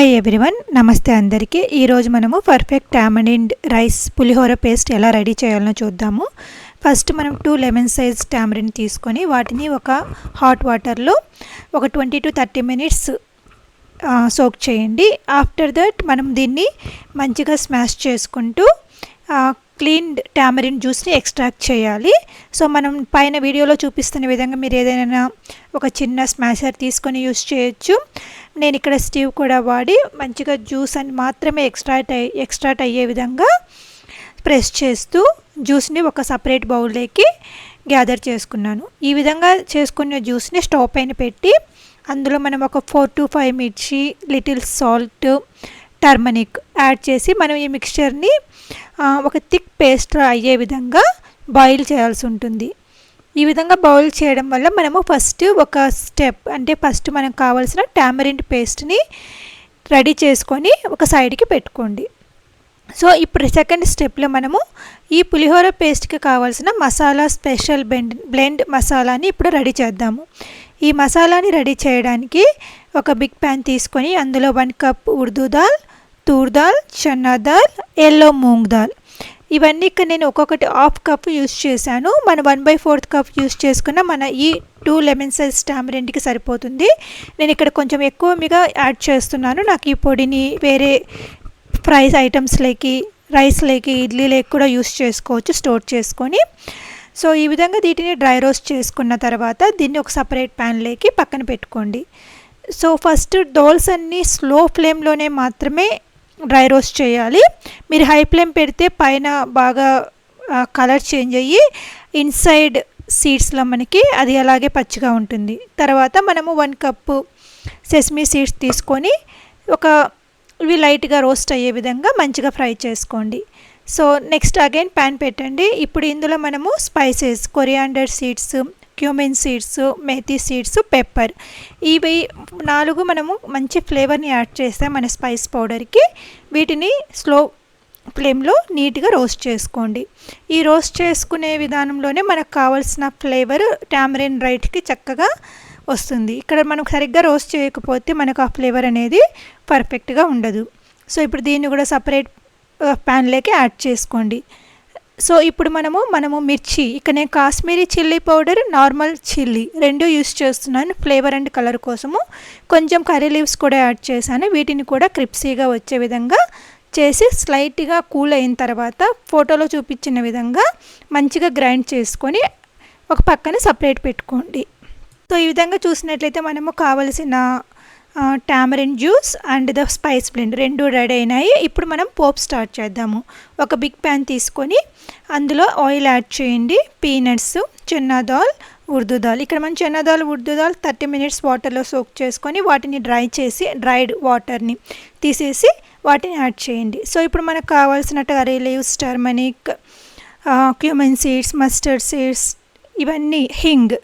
Hi everyone నమస్తే అందరికీ. ఈరోజు మనము perfect tamarind rice pulihora paste ఎలా రెడీ చేయాలనో చూద్దాము. ఫస్ట్ మనం టూ లెమన్ సైజ్ టామరిండ్ తీసుకొని వాటిని ఒక హాట్ వాటర్లో ఒక twenty to thirty minutes soak చేయండి. ఆఫ్టర్ దట్ మనం దీన్ని మంచిగా స్మాష్ చేసుకుంటూ క్లీన్ టామరిన్ జ్యూస్ని ఎక్స్ట్రాక్ట్ చేయాలి. సో మనం పైన వీడియోలో చూపిస్తున్న విధంగా మీరు ఏదైనా ఒక చిన్న స్మాషర్ తీసుకొని యూస్ చేయొచ్చు. నేను ఇక్కడ స్టీవ్ కూడా వాడి మంచిగా జ్యూస్ అని మాత్రమే ఎక్స్ట్రాక్ట్ ఎక్స్ట్రాక్ట్ అయ్యే విధంగా ప్రెస్ చేస్తూ జ్యూస్ని ఒక సపరేట్ బౌల్లోకి గ్యాదర్ చేసుకున్నాను. ఈ విధంగా చేసుకున్న జ్యూస్ని స్టవ్ పైన పెట్టి అందులో మనం ఒక ఫోర్ టు ఫైవ్ మిర్చి లిటిల్ సాల్ట్ టర్మనిక్ యాడ్ చేసి మనం ఈ మిక్స్చర్ని ఒక థిక్ పేస్ట్ అయ్యే విధంగా బాయిల్ చేయాల్సి ఉంటుంది. ఈ విధంగా బాయిల్ చేయడం వల్ల మనము ఫస్ట్ ఒక స్టెప్ అంటే ఫస్ట్ మనకు కావాల్సిన టామరింట్ పేస్ట్ని రెడీ చేసుకొని ఒక సైడ్కి పెట్టుకోండి. సో ఇప్పుడు సెకండ్ స్టెప్లో మనము ఈ పులిహోర పేస్ట్కి కావాల్సిన మసాలా స్పెషల్ బెండ్ బ్లెండ్ మసాలాని ఇప్పుడు రెడీ చేద్దాము. ఈ మసాలాని రెడీ చేయడానికి ఒక బిగ్ ప్యాన్ తీసుకొని అందులో one cup urad dal toor dal chana dal yellow moong dal. ఇవన్నీ ఇక్కడ నేను ఒక్కొక్కటి హాఫ్ కప్ యూస్ చేశాను. మన one by fourth cup use చేసుకున్న మన ఈ టూ లెమన్ సైజ్ స్టామ్ రెండుకి సరిపోతుంది. నేను ఇక్కడ కొంచెం ఎక్కువ మీగా యాడ్ చేస్తున్నాను. నాకు ఈ పొడిని వేరే ఫ్రైస్ ఐటమ్స్లోకి రైస్లోకి ఇడ్లీలోకి కూడా యూస్ చేసుకోవచ్చు స్టోర్ చేసుకొని. సో ఈ విధంగా వీటిని డ్రై రోస్ట్ చేసుకున్న తర్వాత దీన్ని ఒక సపరేట్ ప్యాన్లోకి పక్కన పెట్టుకోండి. సో ఫస్ట్ డోల్స్ అన్నీ స్లో ఫ్లేమ్లోనే మాత్రమే డ్రై రోస్ట్ చేయాలి. మీరు హై ఫ్లేమ్ పెడితే పైన బాగా కలర్ చేంజ్ అయ్యి ఇన్సైడ్ సీడ్స్లో మనకి అది అలాగే పచ్చిగా ఉంటుంది. తర్వాత మనము వన్ కప్పు సెస్మీ సీడ్స్ తీసుకొని ఒక ఇవి లైట్గా రోస్ట్ అయ్యే విధంగా మంచిగా ఫ్రై చేసుకోండి. సో నెక్స్ట్ అగైన్ ప్యాన్ పెట్టండి. ఇప్పుడు ఇందులో మనము spices coriander seeds cumin seeds methi seeds pepper. ఇవి నాలుగు మనము మంచి ఫ్లేవర్ని యాడ్ చేస్తే మన స్పైస్ పౌడర్కి వీటిని స్లో ఫ్లేమ్లో నీట్గా రోస్ట్ చేసుకోండి. ఈ రోస్ట్ చేసుకునే విధానంలోనే మనకు కావాల్సిన ఫ్లేవర్ టామరిన్ రైట్కి చక్కగా వస్తుంది. ఇక్కడ మనం సరిగ్గా రోస్ట్ చేయకపోతే మనకు ఆ ఫ్లేవర్ అనేది పర్ఫెక్ట్గా ఉండదు. సో ఇప్పుడు దీన్ని కూడా సపరేట్ ప్యాన్లోకి యాడ్ చేసుకోండి. సో ఇప్పుడు మనము మనము మిర్చి ఇక్కడ నేను Kashmiri chilli powder normal chilli రెండు యూస్ చేస్తున్నాను ఫ్లేవర్ అండ్ కలర్ కోసము. కొంచెం కర్రీ లీవ్స్ కూడా యాడ్ చేశాను వీటిని కూడా క్రిప్సీగా వచ్చే విధంగా చేసి స్లైట్గా కూల్ అయిన తర్వాత ఫోటోలో చూపించిన విధంగా మంచిగా గ్రైండ్ చేసుకొని ఒక పక్కన సపరేట్ పెట్టుకోండి. సో ఈ విధంగా చూసినట్లయితే మనము కావలసిన tamarind juice and the spice blend రెండు రెడీ అయినాయి. ఇప్పుడు మనం పోప్ స్టార్ట్ చేద్దాము. ఒక బిగ్ ప్యాన్ తీసుకొని అందులో ఆయిల్ యాడ్ చేయండి. పీనట్స్ చెన్నా దాల్ ఉర్దూ దాల్ ఇక్కడ మనం చిన్నదాల్ ఉర్దూ దాల్ థర్టీ మినిట్స్ వాటర్లో సోక్ చేసుకొని వాటిని డ్రై చేసి డ్రైడ్ వాటర్ని తీసేసి వాటిని యాడ్ చేయండి. సో ఇప్పుడు మనకు కావాల్సిన curry leaves turmeric cumin seeds mustard seeds ఇవన్నీ హింగ్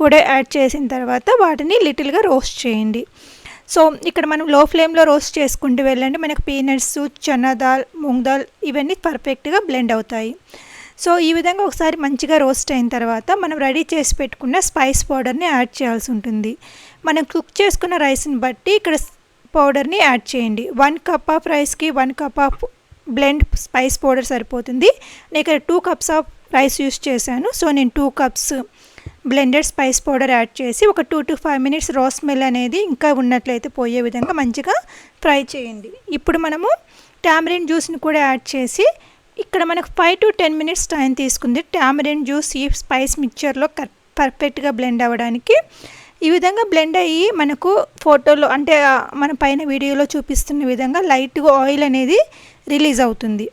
కూడా యాడ్ చేసిన తర్వాత వాటిని లిటిల్గా రోస్ట్ చేయండి. సో ఇక్కడ మనం లో ఫ్లేమ్లో రోస్ట్ చేసుకుంటూ వెళ్ళండి. మనకు పీనట్స్ చనా దాల్ మూంగ్ దాల్ ఇవన్నీ పర్ఫెక్ట్గా బ్లెండ్ అవుతాయి. సో ఈ విధంగా ఒకసారి మంచిగా రోస్ట్ అయిన తర్వాత మనం రెడీ చేసి పెట్టుకున్న స్పైస్ పౌడర్ని యాడ్ చేయాల్సి ఉంటుంది. మనం కుక్ చేసుకున్న రైస్ని బట్టి ఇక్కడ పౌడర్ని యాడ్ చేయండి. వన్ కప్ ఆఫ్ రైస్కి one cup of blend spice powder సరిపోతుంది. నేను ఇక్కడ two cups of rice use చేశాను. సో నేను two cups blended spice powder add చేసి ఒక two to five minutes raw smell అనేది ఇంకా ఉన్నట్లయితే పోయే విధంగా మంచిగా ఫ్రై చేయండి. ఇప్పుడు మనము టామరిన్ జ్యూస్ని కూడా యాడ్ చేసి ఇక్కడ మనకు five to ten minutes time తీసుకుంది. టామరిన్ జ్యూస్ ఈ స్పైస్ మిక్చర్లో కర్ పర్ఫెక్ట్గా బ్లెండ్ అవ్వడానికి. ఈ విధంగా బ్లెండ్ అయ్యి మనకు ఫోటోలో అంటే మన పైన వీడియోలో చూపిస్తున్న విధంగా లైట్గా ఆయిల్ అనేది రిలీజ్ అవుతుంది.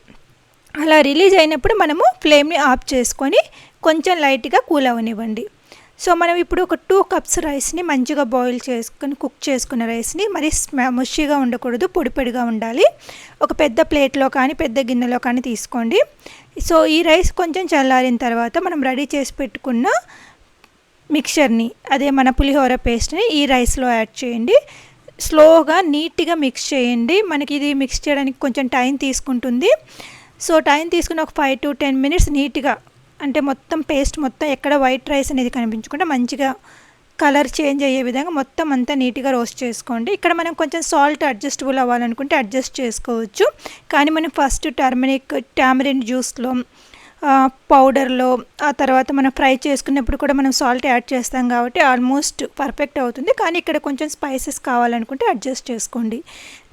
అలా రిలీజ్ అయినప్పుడు మనము ఫ్లేమ్ని ఆఫ్ చేసుకొని కొంచెం లైట్గా కూల్ అవనివ్వండి. సో మనం ఇప్పుడు ఒక టూ కప్స్ రైస్ని మంచిగా బాయిల్ చేసుకుని కుక్ చేసుకున్న రైస్ని మరి ముష్యగా ఉండకూడదు పొడిపొడిగా ఉండాలి. ఒక పెద్ద ప్లేట్లో కానీ పెద్ద గిన్నెలో కానీ తీసుకోండి. సో ఈ రైస్ కొంచెం చల్లారిన తర్వాత మనం రెడీ చేసి పెట్టుకున్న మిక్చర్ని అదే మన పులిహోర పేస్ట్ని ఈ రైస్లో యాడ్ చేయండి. స్లోగా నీట్గా మిక్స్ చేయండి. మనకి ఇది మిక్స్ చేయడానికి కొంచెం టైం తీసుకుంటుంది. సో టైం తీసుకుని ఒక ఫైవ్ టు టెన్ మినిట్స్ నీట్గా అంటే మొత్తం పేస్ట్ మొత్తం ఎక్కడ వైట్ రైస్ అనేది కనిపించకుండా మంచిగా కలర్ చేంజ్ అయ్యే విధంగా మొత్తం అంతా నీట్గా రోస్ట్ చేసుకోండి. ఇక్కడ మనం కొంచెం సాల్ట్ అడ్జస్టబుల్ అవ్వాలనుకుంటే అడ్జస్ట్ చేసుకోవచ్చు. కానీ మనం ఫస్ట్ టర్మరిక్ టామరిన్ జ్యూస్లో పౌడర్లో ఆ తర్వాత మనం ఫ్రై చేసుకున్నప్పుడు కూడా మనం సాల్ట్ యాడ్ చేస్తాం కాబట్టి ఆల్మోస్ట్ పర్ఫెక్ట్ అవుతుంది. కానీ ఇక్కడ కొంచెం స్పైసెస్ కావాలనుకుంటే అడ్జస్ట్ చేసుకోండి.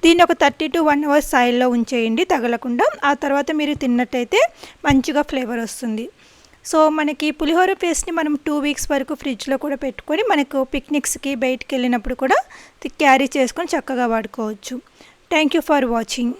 దీన్ని ఒక థర్టీ టు వన్ అవర్స్ ఆయిల్లో ఉంచేయండి తగలకుండా. ఆ తర్వాత మీరు తిన్నట్టయితే మంచిగా ఫ్లేవర్ వస్తుంది. సో మనకి పులిహోర పేస్ట్ని మనం టూ వీక్స్ వరకు ఫ్రిడ్జ్లో కూడా పెట్టుకొని మనకు పిక్నిక్స్కి బయటికి వెళ్ళినప్పుడు కూడా క్యారీ చేసుకొని చక్కగా వాడుకోవచ్చు. Thank you for watching